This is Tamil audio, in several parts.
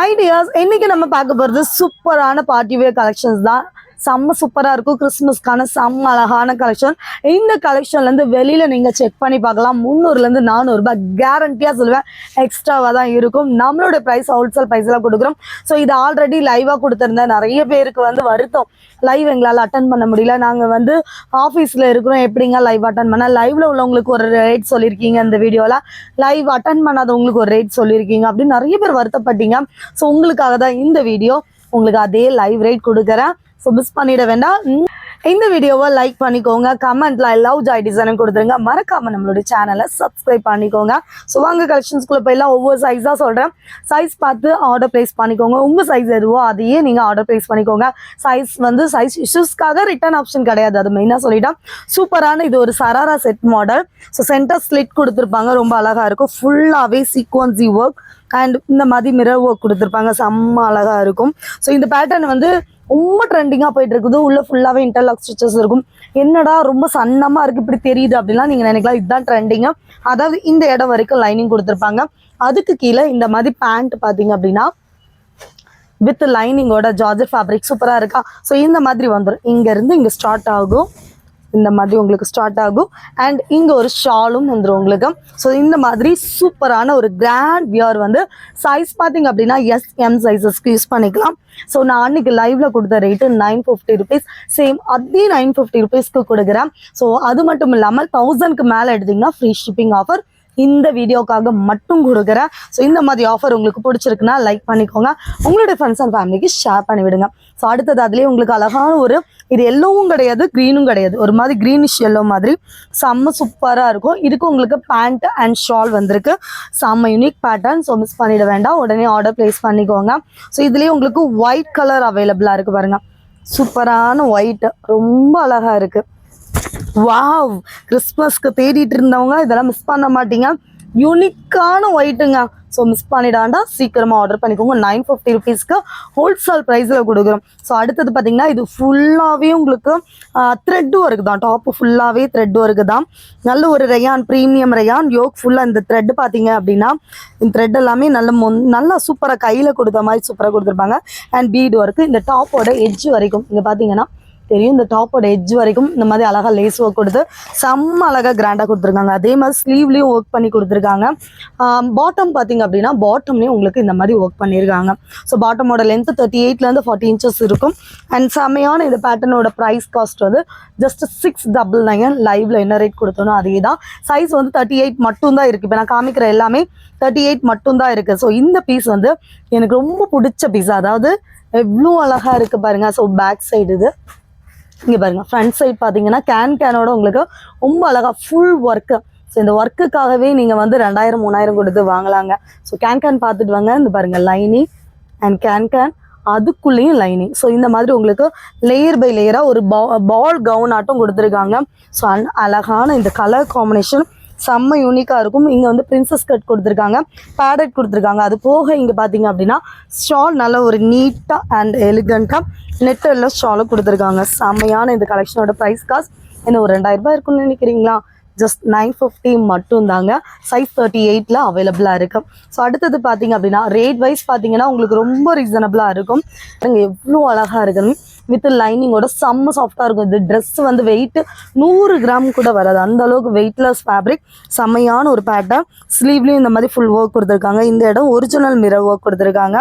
ஐடியாஸ் இன்னைக்கு நம்ம பார்க்க போறது சூப்பரான பார்ட்டி வேர் கலெக்ஷன்ஸ் தான். செம்ம சூப்பராக இருக்கும். கிறிஸ்மஸ்க்கான செம்ம அழகான கலெக்ஷன் இந்த கலெக்ஷன்லேருந்து வெளியில் நீங்கள் செக் பண்ணி பார்க்கலாம். முந்நூறுலேருந்து நானூறுரூபா கேரண்டியாக சொல்லுவேன். எக்ஸ்ட்ராவாக தான் இருக்கும். நம்மளோட ப்ரைஸ் ஹோல்சேல் பிரைஸ்ல கொடுக்குறோம். ஸோ இது ஆல்ரெடி லைவாக கொடுத்துருந்தேன். நிறைய பேருக்கு வந்து வருத்தம். லைவ் எங்களால் அட்டன் பண்ண முடியல. நாங்கள் வந்து ஆஃபீஸில் இருக்கிறோம். எப்படிங்க லைவ் அட்டன் பண்ண? லைவ்ல உள்ளவங்களுக்கு ஒரு ரேட் சொல்லியிருக்கீங்க இந்த வீடியோவில் லைவ் அட்டன் பண்ணாதவங்களுக்கு ஒரு ரேட் சொல்லியிருக்கீங்க அப்படின்னு நிறைய பேர் வருத்தப்பட்டீங்க. ஸோ உங்களுக்காக தான் இந்த வீடியோ உங்களுக்கு அதே லைவ் ரேட் கொடுக்குறேன். ஸோ மிஸ் பண்ணிட வேண்டாம். இந்த வீடியோவை லைக் பண்ணிக்கோங்க. கமெண்ட்ல லவ் ஜாய் டிசைனும் கொடுத்துருங்க. மறக்காம நம்மளோட சேனலை சப்ஸ்கிரைப் பண்ணிக்கோங்க. ஸோ வாங்க கலெக்ஷன்ஸ்குள்ள போயெல்லாம் ஒவ்வொரு சைஸாக சொல்கிறேன் சைஸ் பார்த்து ஆர்டர் ப்ளேஸ் பண்ணிக்கோங்க. உங்கள் சைஸ் எதுவோ அதையே நீங்கள் ஆர்டர் ப்ளேஸ் பண்ணிக்கோங்க. சைஸ் வந்து சைஸ் இஷ்யூஸ்க்காக ரிட்டர்ன் ஆப்ஷன் கிடையாது. அது மெயினாக சொல்லிட்டேன். சூப்பரான இது ஒரு sharara set model so centre slit கொடுத்துருப்பாங்க. ரொம்ப அழகாக இருக்கும். ஃபுல்லாகவே சீக்வன்சி ஒர்க் அண்ட் இந்த மாதிரி மிரர் ஒர்க் கொடுத்துருப்பாங்க. செம்ம அழகாக இருக்கும். ஸோ இந்த பேட்டர்ன் வந்து ரொம்ப ட்ரெண்டிங்காக போயிட்டு இருக்குது உள்ள ஃபுல்லாகவே இன்டர்லாக் ஸ்டிச்சஸ் இருக்கும். என்னடா ரொம்ப சன்னமாக இருக்கு இப்படி தெரியுது அப்படிலாம் நீங்கள் நினைக்கலாம். இதுதான் ட்ரெண்டிங்கு அதாவது இந்த இடம் வரைக்கும் லைனிங் கொடுத்துருப்பாங்க. அதுக்கு கீழே இந்த மாதிரி பேண்ட் பார்த்தீங்க அப்படின்னா வித் லைனிங்கோட ஜார்ஜர் ஃபேப்ரிக் சூப்பராக இருக்கா? ஸோ இந்த மாதிரி வந்துடும் இங்கேருந்து இங்கே ஸ்டார்ட் ஆகும். இந்த மாதிரி உங்களுக்கு ஸ்டார்ட் ஆகும். அண்ட் இங்கே ஒரு ஷாலும் வந்துடும் உங்களுக்கு. ஸோ இந்த மாதிரி சூப்பரான ஒரு கிராண்ட் வியர் வந்து சைஸ் பார்த்தீங்க அப்படின்னா எஸ் எம் சைஸஸ்க்கு யூஸ் பண்ணிக்கலாம். ஸோ நான் அன்னைக்கு லைவ்ல கொடுத்த rate nine fifty rupees same அதே நைன் ஃபிஃப்டி ருபீஸ்க்கு கொடுக்குறேன். ஸோ அது மட்டும் இல்லாமல் தௌசண்ட்க்கு மேலே எடுத்தீங்கன்னா ஃப்ரீ ஷிப்பிங் ஆஃபர் இந்த வீடியோக்காக மட்டும் கொடுக்குறேன். ஸோ இந்த மாதிரி ஆஃபர் உங்களுக்கு பிடிச்சிருக்குன்னா லைக் பண்ணிக்கோங்க. உங்களுடைய ஃப்ரெண்ட்ஸ் அண்ட் ஃபேமிலிக்கு ஷேர் பண்ணிவிடுங்க. ஸோ அடுத்தது அதுலேயே உங்களுக்கு அழகான ஒரு இது எல்லோவும் கிடையாது க்ரீனும் கிடையாது. ஒரு மாதிரி க்ரீனிஷ் எல்லோ மாதிரி. செம்ம சூப்பராக இருக்கும். இதுக்கு உங்களுக்கு பேண்ட் அண்ட் ஷால் வந்திருக்கு. செம்ம யூனிக் பேட்டர்ன் ஸோ மிஸ் பண்ணிட வேண்டாம். உடனே ஆர்டர் ப்ளேஸ் பண்ணிக்கோங்க. ஸோ இதுலேயே உங்களுக்கு ஒயிட் கலர் அவைலபிளாக இருக்குது பாருங்க. சூப்பரான ஒயிட் ரொம்ப அழகாக இருக்குது வாவ் கிறிஸ்மஸ்க்கு தேடிட்டு இருந்தவங்க இதெல்லாம் மிஸ் பண்ண மாட்டீங்க. யூனிக்கான ஒயிட்டுங்க ஸோ மிஸ் பண்ணிடாண்டா சீக்கிரமாக ஆர்டர் பண்ணிக்கோங்க. நைன் ஃபிஃப்டி ருபீஸ்க்கு ஹோல்சேல் ப்ரைஸில் கொடுக்குறோம். ஸோ அடுத்தது பார்த்தீங்கன்னா இது ஃபுல்லாகவே உங்களுக்கு த்ரெட் ஒர்க் தான் டாப்பு ஃபுல்லாகவே த்ரெட் ஒர்க்கு தான் நல்ல ஒரு ரயான் ப்ரீமியம் ரயான் யோக் ஃபுல்லாக இந்த த்ரெட் பார்த்தீங்க அப்படின்னா இந்த த்ரெட் எல்லாமே நல்ல மொன் நல்லா சூப்பராக கையில் கொடுத்த மாதிரி சூப்பராக கொடுத்துருப்பாங்க. அண்ட் பீட் ஒர்க்கு இந்த டாப்போட எட்ஜ் வரைக்கும். இங்கே பார்த்தீங்கன்னா தெரியும். இந்த டாப்போட எஜ் வரைக்கும் இந்த மாதிரி அழகா லேஸ் ஒர்க் கொடுத்து செம்ம அழகா கிராண்டா கொடுத்துருக்காங்க. அதே மாதிரி ஸ்லீவ்லயும் ஒர்க் பண்ணி கொடுத்துருக்காங்க. பாட்டம் பார்த்தீங்க அப்படின்னா பாட்டம்லேயும் உங்களுக்கு இந்த மாதிரி ஒர்க் பண்ணியிருக்காங்க ஸோ பாட்டமோட லென்த் தேர்ட்டி எயிட்லேருந்து ஃபார்ட்டி இன்ச்சஸ் இருக்கும். அண்ட் செம்மையான இந்த பேட்டர்னோட ப்ரைஸ் காஸ்ட் வந்து ஜஸ்ட் சிக்ஸ் டபுள் நைன் லைவ்ல என்ன ரேட் கொடுத்தோனோ அதே தான் சைஸ் வந்து தேர்ட்டி எயிட் மட்டும் தான் இருக்குது இப்போ நான் காமிக்கிற எல்லாமே தேர்ட்டி எயிட் மட்டும் தான் இருக்குது ஸோ இந்த பீஸ் வந்து எனக்கு ரொம்ப பிடிச்ச பீஸ் அதாவது எவ்வளோ அழகா இருக்கு பாருங்க. ஸோ பேக் சைடு இது. இங்கே பாருங்க ஃப்ரண்ட் சைட் பார்த்தீங்கன்னா கேன் கேனோட உங்களுக்கு ரொம்ப அழகா ஃபுல் ஒர்க்கு ஸோ இந்த ஒர்க்குக்காகவே நீங்கள் வந்து ரெண்டாயிரம் மூணாயிரம் கொடுத்து வாங்கலாங்க. ஸோ கேன் கேன் பார்த்துட்டு வாங்க. இந்த பாருங்க லைனிங் அண்ட் கேன் கேன் அதுக்குள்ளேயும் லைனிங் ஸோ இந்த மாதிரி உங்களுக்கு லேயர் பை லேயராக ஒரு பால் கவுன் ஆட்டம் கொடுத்துருக்காங்க. ஸோ அழகான இந்த கலர் காம்பினேஷன் செம்ம யூனிக்காக இருக்கும். இங்கே வந்து பிரின்சஸ் கட் கொடுத்துருக்காங்க. பேடட் கொடுத்துருக்காங்க. அது போக இங்கே பார்த்தீங்க அப்படின்னா ஸ்டால் நல்ல ஒரு நீட்டாக அண்ட் எலிகண்ட்டாக நெட்டில் ஸ்டாலும் கொடுத்துருக்காங்க. செம்மையான இந்த கலெக்ஷனோட ப்ரைஸ் காஸ்ட் என்ன ஒரு ரெண்டாயிரம் ரூபாய் இருக்கும்னு நினைக்கிறீங்களா? ஜஸ்ட் நைன் ஃபிஃப்டி மட்டும் தாங்க சைஸ் தேர்ட்டி எயிட்டில் அவைலபிளாக இருக்குது ஸோ அடுத்தது பார்த்தீங்க அப்படின்னா ரேட் வைஸ் பார்த்தீங்கன்னா உங்களுக்கு ரொம்ப ரீசனபிளாக இருக்கும். நீங்கள் எவ்வளோ அழகாக இருக்குன்னு. வித் லைனிங்கோட செம்ம சாஃப்டாக இருக்கும். இது ட்ரெஸ் வந்து வெயிட் நூறு கிராம் கூட வராது. அந்த அளவுக்கு வெயிட்லெஸ் ஃபேப்ரிக் செம்மையான ஒரு பேட்டர்ன் ஸ்லீவ்லேயும் இந்த மாதிரி ஃபுல் ஒர்க் கொடுத்துருக்காங்க. இந்த இடம் ஒரிஜினல் மிரர் ஒர்க் கொடுத்துருக்காங்க.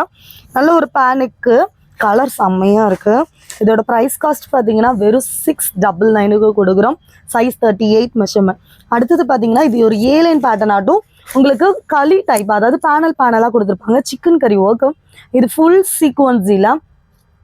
நல்ல ஒரு பேனுக்கு கலர் செம்மையாக இருக்குது இதோட ப்ரைஸ் காஸ்ட் பார்த்தீங்கன்னா வெறும் சிக்ஸ் டபுள் நைனுக்கு கொடுக்குறோம். சைஸ் தேர்ட்டி எயிட் மெஷர்மெண்ட் அடுத்தது பார்த்தீங்கன்னா இது ஒரு ஏலைன் பேட்டர்ன் ஆட்டும். உங்களுக்கு களி டைப் அதாவது பேனல் பேனலாக கொடுத்துருப்பாங்க. சிக்கன் கறி ஒர்க்கு இது ஃபுல் சீக்வன்ஸில்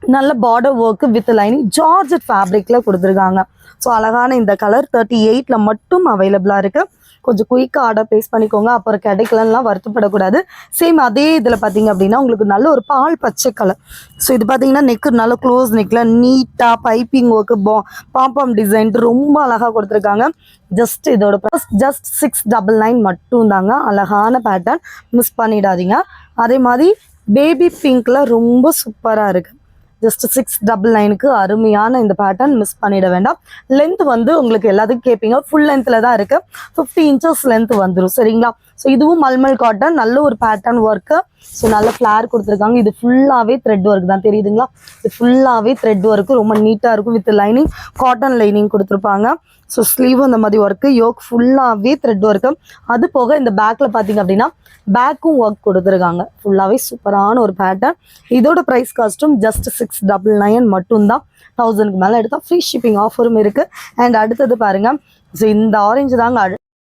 நல்ல border work with lining georgette ஃபேப்ரிக்கில் கொடுத்துருக்காங்க. ஸோ அழகான இந்த கலர் தேர்ட்டி எயிட்டில் மட்டும் அவைலபிளாக இருக்குது கொஞ்சம் குயிக்காக ஆர்டர் ப்ளேஸ் பண்ணிக்கோங்க. அப்புறம் கிடைக்கலன்னா வருத்தப்படக்கூடாது. சேம் அதே இதில் பார்த்தீங்க அப்படின்னா உங்களுக்கு நல்ல ஒரு பால் பச்சை கலர் ஸோ இது பார்த்தீங்கன்னா நெக்கு நல்ல க்ளோஸ் நெக்கில் நீட்டாக பைப்பிங் ஒர்க்கு பா பாம்பம் டிசைன் ரொம்ப அழகாக கொடுத்துருக்காங்க. ஜஸ்ட் இதோட price just six double nine மட்டும் தாங்க அழகான பேட்டர்ன் மிஸ் பண்ணிடாதீங்க. அதே மாதிரி பேபி பிங்க்ல ரொம்ப சூப்பராக இருக்குது ஜஸ்ட் சிக்ஸ் டபுள் நைனுக்கு அருமையான இந்த பேட்டர்ன் மிஸ் பண்ணிட வேண்டாம். லென்த் வந்து உங்களுக்கு எல்லாத்துக்கும் கேட்பீங்க ஃபுல் லென்த்தில் தான் இருக்குது ஃபிஃப்டி இன்ச்சஸ் லென்த் வந்துடும் சரிங்களா? ஸோ இதுவும் மல்மல் காட்டன் நல்ல ஒரு பேட்டர்ன் ஒர்க்கு ஸோ நல்ல ஃப்ளார் கொடுத்துருக்காங்க. இது ஃபுல்லாகவே த்ரெட் ஒர்க் தான். தெரியுதுங்களா? இது ஃபுல்லாகவே த்ரெட் ஒர்க்கு ரொம்ப நீட்டாக இருக்கும் வித் லைனிங் காட்டன் லைனிங் கொடுத்துருப்பாங்க. ஸோ ஸ்லீவ் அந்த மாதிரி ஒர்க்கு யோக் ஃபுல்லாகவே த்ரெட் ஒர்க்கு அது போக இந்த பேக்கில் பார்த்தீங்க அப்படின்னா பேக்கும் ஒர்க் கொடுத்துருக்காங்க. ஃபுல்லாகவே சூப்பரான ஒரு பேட்டர்ன் இதோட ப்ரைஸ் காஸ்ட்டும் ஜஸ்ட் சிக்ஸ் டபுள் நைன் மட்டும்தான். தௌசண்ட்க்கு மேலே எடுத்தால் ஃப்ரீ ஷிப்பிங் ஆஃபரும் இருக்குது அண்ட் அடுத்தது பாருங்க. ஸோ இந்த ஆரஞ்சு தாங்க.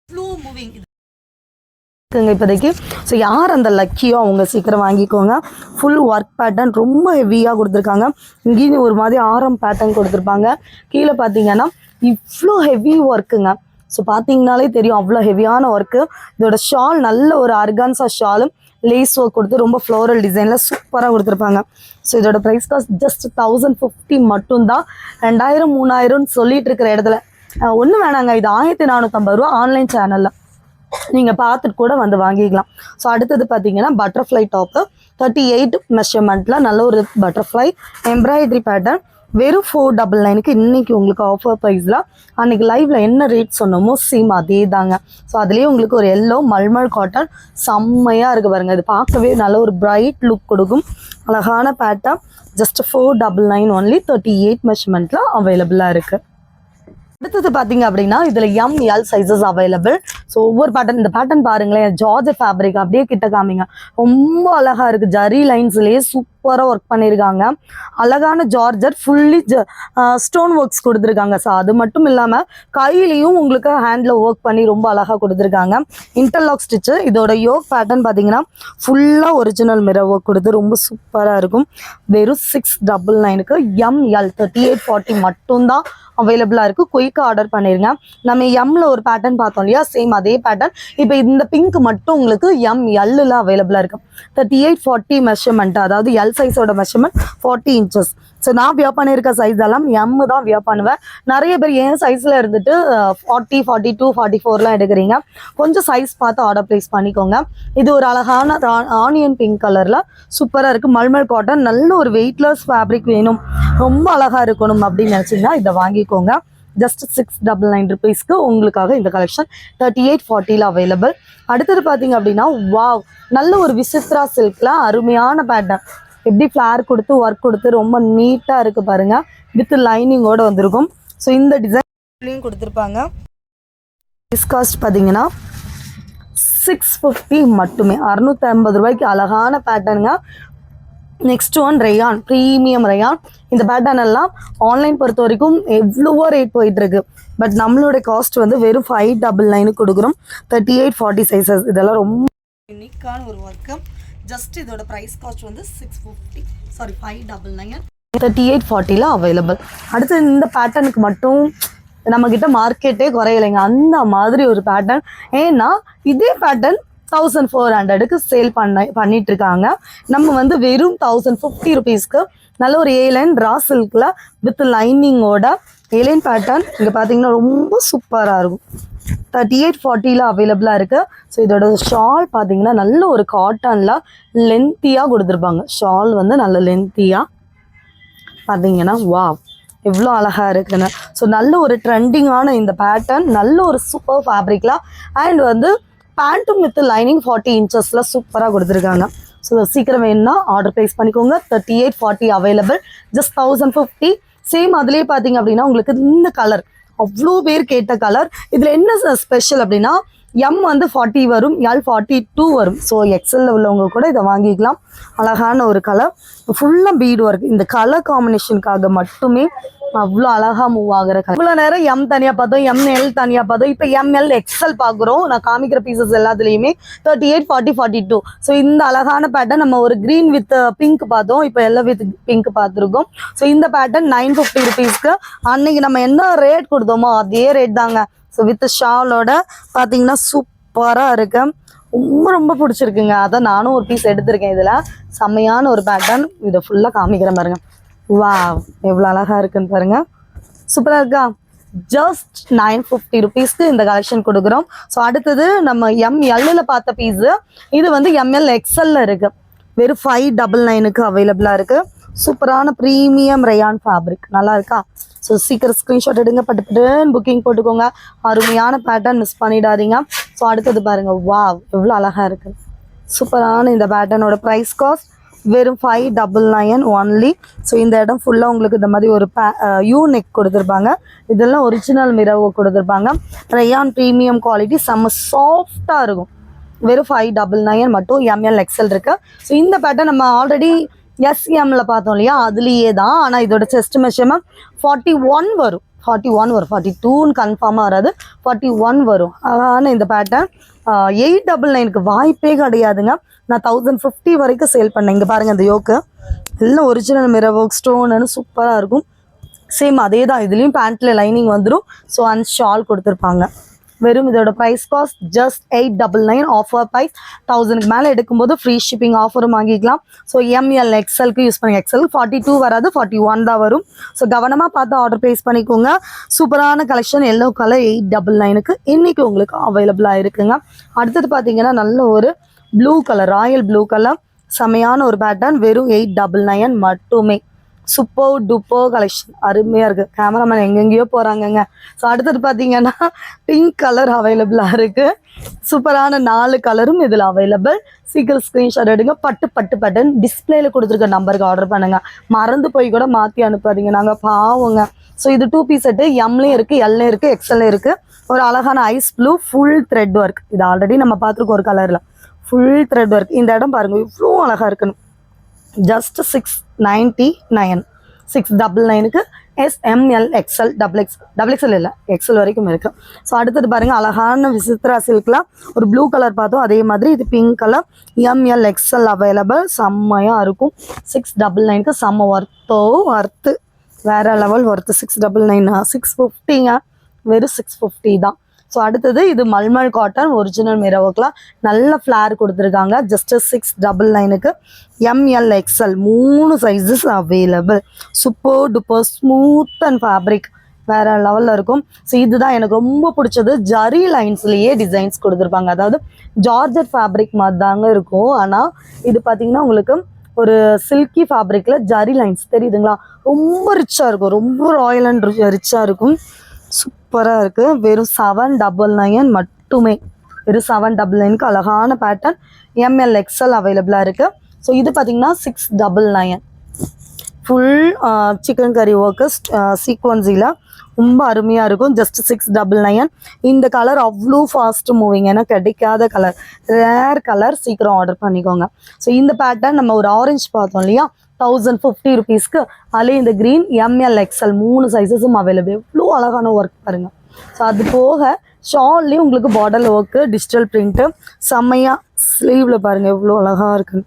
ஃப்ளூ மூவிங் இருக்குங்க இப்போதைக்கு. ஸோ யார் அந்த லக்கியோ அவங்க சீக்கிரம் வாங்கிக்கோங்க. ஃபுல் ஒர்க் பேட்டர்ன் ரொம்ப ஹெவியாக கொடுத்துருக்காங்க. இங்கேயும் ஒரு மாதிரி ஆரம் பேட்டர்ன் கொடுத்துருப்பாங்க. கீழே பார்த்தீங்கன்னா இவ்வளோ ஹெவி ஒர்க்குங்க ஸோ பார்த்தீங்கனாலே தெரியும் அவ்வளோ ஹெவியான ஒர்க்கு இதோட ஷால் நல்ல ஒரு அர்கான்சா ஷாலும் லேஸ் ஒர்க் கொடுத்து ரொம்ப ஃப்ளோரல் டிசைனில் சூப்பராக கொடுத்துருப்பாங்க. ஸோ இதோட price cost just thousand fifty மட்டும்தான். ரெண்டாயிரம் மூணாயிரம்னு சொல்லிட்டு இருக்கிற இடத்துல. ஒன்றும் வேணாங்க. இது ஆயிரத்தி நானூற்றம்பது ரூபா ஆன்லைன் சேனலில் நீங்கள் பார்த்துட்டு கூட வந்து வாங்கிக்கலாம். ஸோ அடுத்தது பார்த்தீங்கன்னா பட்டர்ஃப்ளை டாப்பு தேர்ட்டி எயிட் மெஷர்மெண்ட்டில் நல்ல ஒரு பட்டர்ஃப்ளை எம்ப்ராய்டரி பேட்டர்ன் வெறும் ஃபோர் டபுள் நைனுக்கு இன்றைக்கி உங்களுக்கு ஆஃபர் ப்ரைஸில் அன்றைக்கி லைவில் என்ன ரேட் சொன்னோமோ சேம் அதே தாங்க ஸோ அதுலேயே உங்களுக்கு ஒரு எல்லோ மல்மல் காட்டன் செம்மையாக இருக்குது பாருங்க. இது பார்க்கவே நல்ல ஒரு பிரைட் லுக் கொடுக்கும். அழகான pattern just four double nine only thirty eight மெஷர்மெண்ட்டில் அவைலபிளாக இருக்குது அடுத்தது பார்த்தீங்க அப்படின்னா இதில் M L sizes available so ஒவ்வொரு பேட்டர்ன் இந்த பேட்டர்ன் பாருங்களேன் ஜார்ஜ் ஃபேப்ரிக் அப்படியே கிட்ட காமிங்க. ரொம்ப அழகா இருக்கு. ஜரி லைன்ஸ்லேயே சூப்பராக ஒர்க் பண்ணியிருக்காங்க அழகான ஜார்ஜர் ஃபுல்லி ஸ்டோன் ஒர்க்ஸ் கொடுத்துருக்காங்க. ஸோ அது மட்டும் இல்லாமல் கையிலையும் உங்களுக்கு ஹேண்டில் ஒர்க் பண்ணி ரொம்ப அழகாக கொடுத்துருக்காங்க. இன்டர்லாக் ஸ்டிச்சு இதோட யோக் பேட்டர்ன் பார்த்தீங்கன்னா ஃபுல்லாக ஒரிஜினல் மிரர் ஒர்க் கொடுத்து ரொம்ப சூப்பராக இருக்கும். வெறும் சிக்ஸ் டபுள் நைனுக்கு M L thirty eight forty மட்டும்தான் அவைலபிளாக இருக்குது குயிக்காக ஆர்டர் பண்ணிடுங்க நம்ம எம்ல ஒரு பேட்டர்ன் பார்த்தோம் இல்லையா? சேம் அதே பேட்டர்ன் இப்போ இந்த பிங்க் மட்டும் உங்களுக்கு எம் எல்லில் அவைலபிளாக இருக்கும் தேர்ட்டி எயிட் ஃபார்ட்டி மெஷர்மெண்ட் அதாவது எல் சைஸோட மெஷர்மெண்ட் ஃபார்ட்டி இன்ச்சஸ் ஸோ நான் வியர் பண்ணியிருக்க சைஸ் எல்லாம் எம் தான் வியர் பண்ணுவேன் நிறைய பேர் என் சைஸில் இருந்துட்டு ஃபார்ட்டி ஃபார்ட்டி டூ ஃபார்ட்டி ஃபோர்லாம் எடுக்கிறீங்க. கொஞ்சம் சைஸ் பார்த்து ஆர்டர் ப்ளேஸ் பண்ணிக்கோங்க. இது ஒரு அழகான ஆனியன் பிங்க் கலரில் சூப்பராக இருக்குது மல்மல் காட்டன் நல்ல ஒரு வெயிட்லெஸ் ஃபேப்ரிக் வேணும். ரொம்ப அழகாக இருக்கணும் அப்படின்னு நினச்சிங்கன்னா இதை வாங்கிக்கோங்க. ஜஸ்ட் சிக்ஸ் டபுள் நைன் ருபீஸ்க்கு உங்களுக்காக இந்த கலெக்ஷன் தேர்ட்டி எயிட் ஃபார்ட்டியில் அவைலபிள் அடுத்தது பார்த்தீங்க அப்படின்னா வாவ் நல்ல ஒரு விசித்ரா சில்கில் அருமையான பேட்டர்ன் எப்படி ஃப்ளார் கொடுத்து ஒர்க் கொடுத்து ரொம்ப நீட்டாக இருக்குது பாருங்க. வித் லைனிங்கோட வந்திருக்கும். ஸோ இந்த டிசைன்லையும் கொடுத்துருப்பாங்க. டிஸ்காஸ்ட் பார்த்தீங்கன்னா சிக்ஸ் ஃபிஃப்டி மட்டுமே. அறுநூத்தி ஐம்பது ரூபாய்க்கு அழகான பேட்டர்னுங்க next one rayon premium rayon இந்த பேட்டர்ன் எல்லாம் ஆன்லைன் பொறுத்த வரைக்கும் எவ்வளவோ ரேட் போயிட்டு இருக்கு. பட் நம்மளோட காஸ்ட் வந்து வெறும் ஃபைவ் டபுள் நைனுக்கு கொடுக்குறோம். தேர்ட்டி எயிட் ஃபார்ட்டி சைஸஸ் இதெல்லாம் ரொம்ப யூனிக்கான ஒரு ஒர்க்கு ஜஸ்ட் இதோட ப்ரைஸ் காஸ்ட் வந்து six fifty sorry five double nine thirty eight ஃபார்ட்டியில் available அடுத்து இந்த பேட்டர்னுக்கு மட்டும் நம்மக்கிட்ட மார்க்கெட்டே குறையலைங்க. அந்த மாதிரி ஒரு பேட்டர்ன் ஏன்னா இதே பேட்டர்ன் தௌசண்ட் ஃபோர் ஹண்ட்ரடுக்கு சேல் பண்ண பண்ணிட்டு இருக்காங்க நம்ம வந்து வெறும் தௌசண்ட் ஃபிஃப்டி ருபீஸ்க்கு நல்ல ஒரு ஏலைன் ரா சில்கில் வித் லைனிங்கோட ஏலைன் பேட்டர்ன் இங்கே பார்த்தீங்கன்னா ரொம்ப சூப்பராக இருக்கும். தேர்ட்டி எயிட் ஃபார்ட்டியில் அவைலபிளாக இருக்குது ஸோ இதோட ஷால் பார்த்தீங்கன்னா நல்ல ஒரு காட்டனில் லென்த்தியாக கொடுத்துருப்பாங்க. ஷால் வந்து நல்ல லென்த்தியாக பார்த்தீங்கன்னா வா எவ்வளோ அழகாக இருக்குன்னு. ஸோ நல்ல ஒரு ட்ரெண்டிங்கான இந்த பேட்டர்ன் நல்ல ஒரு சூப்பர் ஃபேப்ரிக்கில் அண்ட் வந்து பேண்ட்டும் வித் லைனிங் ஃபார்ட்டி இன்ச்சஸில் சூப்பராக கொடுத்துருக்காங்க. ஸோ சீக்கிரம் வேணும்னா ஆர்டர் ப்ளேஸ் பண்ணிக்கோங்க. Thirty eight forty available just thousand fifty same அதுலேயே பார்த்தீங்க அப்படின்னா உங்களுக்கு இந்த கலர் அவ்வளோ பேர் கேட்ட கலர் இதில் என்ன ஸ்பெஷல் அப்படின்னா எம் வந்து ஃபார்ட்டி வரும் எல் ஃபார்ட்டி டூ வரும் ஸோ எக்ஸலில் உள்ளவங்க கூட இதை வாங்கிக்கலாம். அழகான ஒரு கலர் ஃபுல்லாக பீடு ஒர்க் இந்த கலர் காம்பினேஷனுக்காக மட்டுமே அவ்வளோ அழகா மூவ் ஆகுற கலர் இவ்வளோ நேரம் எம் தனியாக பார்த்தோம் எம்எல் தனியாக பார்த்தோம். இப்போ எம்எல் எக்ஸல் பார்க்குறோம். நான் காமிக்கிற பீசஸ் எல்லாத்துலேயுமே thirty eight forty forty two so இந்த அழகான பேட்டர்ன் நம்ம ஒரு க்ரீன் வித் பிங்க் பார்த்தோம். இப்போ எல்லோ வித் பிங்க் பார்த்துருக்கோம். ஸோ இந்த பேட்டர்ன் நைன் ஃபிஃப்டி ருபீஸ்க்கு அன்னைக்கு நம்ம என்ன ரேட் கொடுத்தோமோ அதே ரேட் தாங்க. ஸோ வித் ஷாலோட பார்த்தீங்கன்னா சூப்பராக இருக்கு. ரொம்ப ரொம்ப பிடிச்சிருக்குங்க. அதான் நானும் ஒரு பீஸ் எடுத்திருக்கேன் இதில். செம்மையான ஒரு பேட்டர்ன் இதை ஃபுல்லாக காமிக்கிறேன் பாருங்க. வா எவ்வளோ அழகாக இருக்குன்னு பாருங்க. சூப்பராக இருக்கா? ஜஸ்ட் நைன் ஃபிஃப்டி ருபீஸ்க்கு இந்த கலெக்ஷன் கொடுக்குறோம். ஸோ அடுத்தது நம்ம எம்எல்ல பார்த்த பீஸு இது வந்து எம்எல் எக்ஸல்ல இருக்கு. வெறும் ஃபைவ் டபுள் நைனுக்கு அவைலபிளாக இருக்கு. சூப்பரான ப்ரீமியம் ரயான் ஃபேப்ரிக் நல்லா இருக்கா? ஸோ சீக்கிரம் ஸ்க்ரீன்ஷாட் எடுங்க பட்டு பட்டுன்னு புக்கிங் போட்டுக்கோங்க. அருமையான பேட்டர்ன் மிஸ் பண்ணிடாதீங்க. ஸோ அடுத்தது பாருங்க. வாவ் எவ்வளோ அழகாக இருக்கு. சூப்பரான இந்த பேட்டர்னோட ப்ரைஸ் காஸ்ட் வெறும் five double nine only so இந்த இடம் ஃபுல்லாக உங்களுக்கு இந்த மாதிரி ஒரு பே யூ நெக் கொடுத்துருப்பாங்க. இதெல்லாம் ஒரிஜினல் மிரவு கொடுத்துருப்பாங்க. ரயான் ப்ரீமியம் குவாலிட்டி செம்ம சாஃப்டாக இருக்கும். வெறும் ஃபைவ் டபுள் நயன் மட்டும் எம்எல் எக்ஸல் இருக்கு. ஸோ இந்த பேட்டை நம்ம ஆல்ரெடி எஸ்எம்ல பார்த்தோம் இல்லையா? அதுலேயே தான். ஆனால் இதோட செஸ்ட் மெஷர்மெண்ட் ஃபார்ட்டி ஒன் வரும். ஃபார்ட்டி ஒன் வரும். ஃபார்ட்டி டூன்னு கன்ஃபார்மாக வராது. ஃபார்ட்டி ஒன் வரும். ஆனால் இந்த பேட்டர்ன் எயிட் டபுள் நைனுக்கு வாய்ப்பே கிடையாதுங்க. நான் தௌசண்ட் ஃபிஃப்டி வரைக்கும் சேல் பண்ணேன். இங்கே பாருங்கள் இந்த யோக்கு எல்லாம் ஒரிஜினல் மிரர் ஒர்க் ஸ்டோன்னு சூப்பராக இருக்கும். சேம் அதே தான் இதுலேயும் பேண்ட்டில் லைனிங் வந்துடும் ஸோ அண்ட் ஷால் கொடுத்துருப்பாங்க. வெறும் இதோட price cost just eight double nine offer price தௌசண்ட்க்கு மேலே எடுக்கும்போது ஃப்ரீ ஷிப்பிங் ஆஃபரும் வாங்கிக்கலாம். ஸோ எம்எல் எக்ஸலுக்கு யூஸ் பண்ணி எக்ஸல் ஃபார்ட்டி டூ வராது ஃபார்ட்டி ஒன் தான் வரும். ஸோ கவனமாக பார்த்து ஆர்டர் ப்ளேஸ் பண்ணிக்கோங்க. சூப்பரான collection yellow colour eight double நைனுக்கு இன்றைக்கி உங்களுக்கு அவைலபிளாக இருக்குங்க. அடுத்தது பார்த்தீங்கன்னா நல்ல ஒரு blue colour royal blue colour செமையான ஒரு பேட்டர்ன் வெறும் எயிட் டபுள் நைன் மட்டுமே. சூப்பர் டூப்பர் கலெக்ஷன் அருமையாக இருக்குது கேமராமேன் எங்கெங்கேயோ போகிறாங்கங்க ஸோ அடுத்தது பார்த்தீங்கன்னா பிங்க் கலர் அவைலபிளாக இருக்குது சூப்பரான நாலு கலரும் இதில் அவைலபிள் சீக்கிரம் ஸ்க்ரீன்ஷாட் எடுங்க. பட்டு பட்டு பட்டன் டிஸ்பிளேல கொடுத்துருக்க நம்பருக்கு ஆர்டர் பண்ணுங்க. மறந்து போய் கூட மாற்றி அனுப்பாதீங்க. நாங்கள் பாவோங்க. ஸோ இது டூ பீஸ் செட்டு எம்லேயும் இருக்குது எல்லையும் இருக்குது எக்ஸ்எல்லையும் இருக்குது ஒரு அழகான ice blue full thread work இது ஆல்ரெடி நம்ம பார்த்துருக்கோம் ஒரு கலரில் ஃபுல் த்ரெட் ஒர்க் இந்த இடம் பாருங்கள் இவ்வளோ அழகாக இருக்கணும் just six ninety nine. Six double நைனுக்கு S M L XL double X double XL இல்லை எக்ஸ்எல் வரைக்கும் இருக்கு. ஸோ அடுத்தது பாருங்க அழகான விசித்ரா சில்க்லாம் ஒரு ப்ளூ கலர் பார்த்தோம். அதே மாதிரி இது pink colour M L XL available செம்மையாக இருக்கும். சிக்ஸ் டபுள் நைனுக்கு செம்ம ஒர்த்தோ ஒர்த்து வேற லெவல் ஒர்த்து சிக்ஸ் டபுள் நைனா சிக்ஸ் ஃபிஃப்டிங்க வெறும் சிக்ஸ் ஃபிஃப்டி தான். ஸோ அடுத்தது இது மல்மல் காட்டன் ஒரிஜினல் மிரவுக்குலாம் நல்ல ஃப்ளார் கொடுத்துருக்காங்க. ஜஸ்ட் சிக்ஸ் டபுள் நைனுக்கு எம்எல் எக்ஸ்எல் மூணு sizes available super duper smooth and fabric வேற லெவலில் இருக்கும். ஸோ இதுதான் எனக்கு ரொம்ப பிடிச்சது. ஜரி லைன்ஸ்லேயே டிசைன்ஸ் கொடுத்துருப்பாங்க. அதாவது ஜார்ஜட் ஃபேப்ரிக் மாதிரி தாங்க இருக்கும். ஆனால் இது பார்த்தீங்கன்னா உங்களுக்கு ஒரு சில்கி ஃபேப்ரிக்கில் ஜரி லைன்ஸ் தெரியுதுங்களா? ரொம்ப ரிச்சாக இருக்கும். ரொம்ப ராயல் அண்ட் ரிச்சாக இருக்கும். சூப்பராக இருக்குது வெறும் செவன் டபுள் நைன் மட்டுமே. வெறும் செவன் டபுள் நைனுக்கு அழகான பேட்டர்ன் எம்எல் எக்ஸ்எல் அவைலபிளாக இருக்குது ஸோ இது பார்த்தீங்கன்னா six double nine full chikankari work சீக்வன்சியில் ரொம்ப அருமையாக இருக்கும். ஜஸ்ட் சிக்ஸ் டபுள் நைன் இந்த கலர் அவ்வளோ ஃபாஸ்ட் மூவிங் ஏன்னா கிடைக்காத கலர் ரேர் கலர் சீக்கிரம் ஆர்டர் பண்ணிக்கோங்க. ஸோ இந்த பேட்டர்ன் நம்ம ஒரு ஆரஞ்சு பார்த்தோம் இல்லையா? தௌசண்ட் ஃபிஃப்டி ருபீஸ்க்கு அதுலேயும் இந்த க்ரீன் எம்எல் எக்ஸ்எல் மூணு சைஸஸும் அவைலபிள் எவ்வளோ அழகான ஒர்க் பாருங்கள் ஸோ அது போக ஷால்லையும் உங்களுக்கு பார்டர் ஒர்க்கு டிஜிட்டல் பிரிண்ட்டு செம்மையாக ஸ்லீவில் பாருங்கள் எவ்வளோ அழகாக இருக்குன்னு.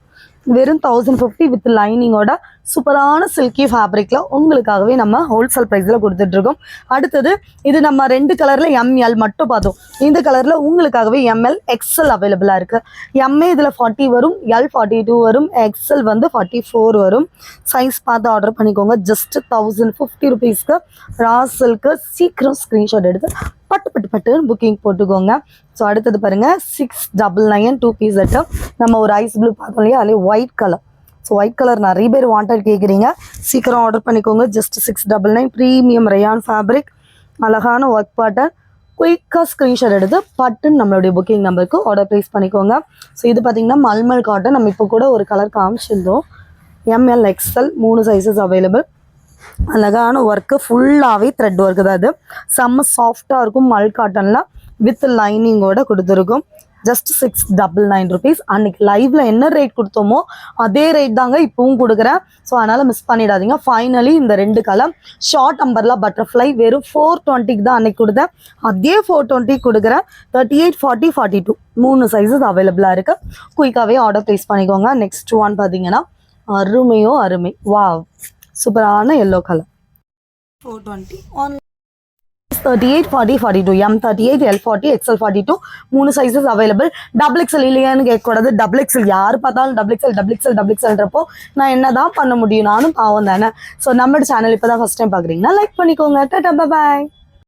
வெறும் தௌசண்ட் ஃபிஃப்டி வித் லைனிங்கோட சூப்பரான சில்கி ஃபேப்ரிக்கில் உங்களுக்காகவே நம்ம ஹோல்சேல் ப்ரைஸில் கொடுத்துட்ருக்கோம். அடுத்தது இது நம்ம ரெண்டு கலரில் எம்எல் மட்டும் பார்த்தோம். இந்த கலரில் உங்களுக்காகவே எம்எல் எக்ஸ்எல் அவைலபிளாக இருக்குது எம்ஏ இதில் ஃபார்ட்டி வரும் எல் ஃபார்ட்டி டூ வரும் எக்ஸ்எல் வந்து ஃபார்ட்டி ஃபோர் வரும். சைஸ் பார்த்து ஆர்டர் பண்ணிக்கோங்க. ஜஸ்ட் தௌசண்ட் ஃபிஃப்டி ருபீஸ்க்கு ராசலுக்கு சீக்கிரம் ஸ்க்ரீன்ஷாட் எடுத்து பட்டு பட்டு பட்டுன்னு புக்கிங் போட்டுக்கோங்க. ஸோ அடுத்தது பாருங்கள் six double nine two piece set நம்ம ஒரு ஐஸ் ப்ளூ பார்த்தோம் இல்லையா? அதுலேயே white colour so white colour நிறைய பேர் வாண்டட் கேட்குறீங்க சீக்கிரம் ஆர்டர் பண்ணிக்கோங்க. Just six double nine premium rayon fabric அழகான ஒர்க் பேட்டர்ன் குயிக்காக ஸ்க்ரீன்ஷாட் எடுத்து பட்டுன்னு நம்மளுடைய புக்கிங் நம்பருக்கு ஆர்டர் ப்ளேஸ் பண்ணிக்கோங்க. ஸோ இது பார்த்தீங்கன்னா மல்மல் காட்டன் நம்ம இப்போ கூட ஒரு கலர் காமிச்சிருந்தோம். எம்எல் எக்ஸ்எல் மூணு சைஸஸ் அவைலபிள் அழகான ஒர்க்கு ஃபுல்லாகவே த்ரெட் ஒர்க்கு தான் அது. செம்ம சாஃப்டாக இருக்கும் மல் காட்டனில் வித் லைனிங்கோட கொடுத்துருக்கும். Just six double nine rupees அன்னைக்கு லைவ்ல என்ன ரேட் கொடுத்தோமோ அதே ரேட் தாங்க இப்பவும் கொடுக்குறேன். ஸோ அதனால் மிஸ் பண்ணிடாதீங்க. ஃபைனலி இந்த ரெண்டு கலர். ஷார்ட் அம்பர்லா பட்டர்ஃப்ளை வெறும் ஃபோர் டுவெண்ட்டிக்கு தான் அன்னைக்கு கொடுத்தேன். அதே ஃபோர் டுவெண்ட்டிக்கு கொடுக்குறேன். Thirty eight forty forty two மூணு சைஸஸ் அவைலபிளாக இருக்குது குயிக்காகவே ஆர்டர் ப்ளேஸ் பண்ணிக்கோங்க. நெக்ஸ்ட் ஒன் பார்த்தீங்கன்னா அருமையோ அருமை. வாவ் சூப்பரான yellow colour four twenty thirty eight forty forty two M thirty eight L forty XL forty two மூணு சைஸஸ் அவைலபிள் டபுள் எக்ஸ்எல் இல்லையான்னு கேட்கக்கூடாது. டபுள் எக்ஸ்எல் யார் பார்த்தாலும் double XL double XL double எக்ஸ்எல்ன்றப்போ நான் என்ன தான் பண்ண முடியும் நானும் பாவம் தானே. ஸோ நம்மளோட சேனல் இப்போ தான் ஃபஸ்ட் டைம் பார்க்குறீங்கன்னா லைக் பண்ணிக்கோங்க. Tata bye